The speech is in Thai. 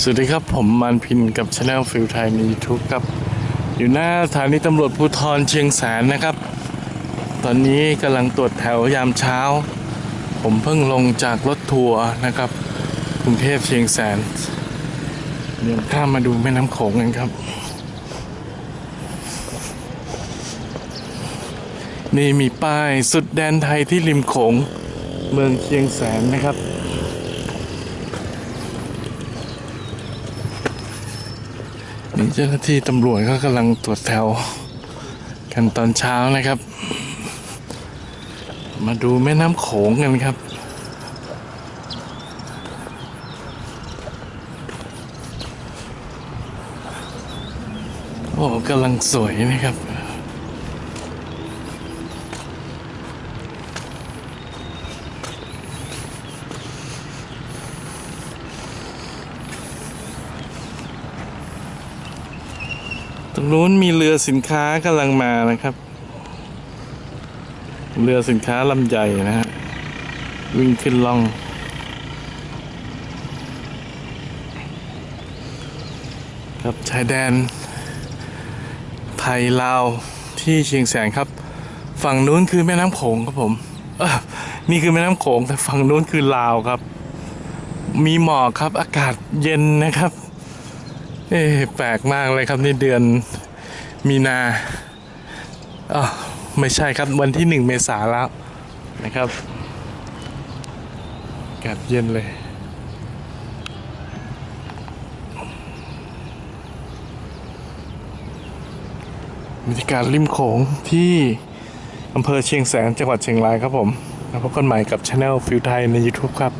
สวัสดีครับผมมันพินกับช anel ฟิลไทยใน YouTube ครับ อยู่หน้าสถานีตำรวจภูธรเชียงแสนนะครับ ตอนนี้กำลังตรวจแถวยามเช้า ผมเพิ่งลงจากรถทัวร์นะครับ กรุงเทพเชียงแสนเดี๋ยวข้ามมาดูแม่น้ำโขงกันครับ นี่มีป้ายสุดแดนไทยที่ริมโขงเมืองเชียงแสนนะครับ นี่เจ้าหน้าที่ตำรวจก็กำลังตรวจแถว กันตอนเช้านะครับ มาดูแม่น้ำโขงกันครับโอ้กำลังสวยนะครับ ตรงนู้นมีเรือสินค้ากำลังมานะครับ เรือสินค้าลำใหญ่นะฮะวิ่งขึ้นล่อง ครับชายแดน ไทยลาวที่เชียงแสนครับ ฝั่งนู้นคือแม่น้ำโขงครับผมนี่คือแม่น้ำโขงแต่ฝั่งนู้นคือลาวครับ มีหมอกครับอากาศเย็นนะครับ เอ๊แปลกมากเลยครับนี่เดือนมีนาอ๋อไม่ใช่ครับวันที่หนึ่งเมษาแล้วนะครับอากาศเย็นเลยบรรยากาศริมโขงที่อำเภอเชียงแสนจังหวัดเชียงรายครับผม แล้วพบกันใหม่กับช anel ฟิวไทยใน YouTube ครับ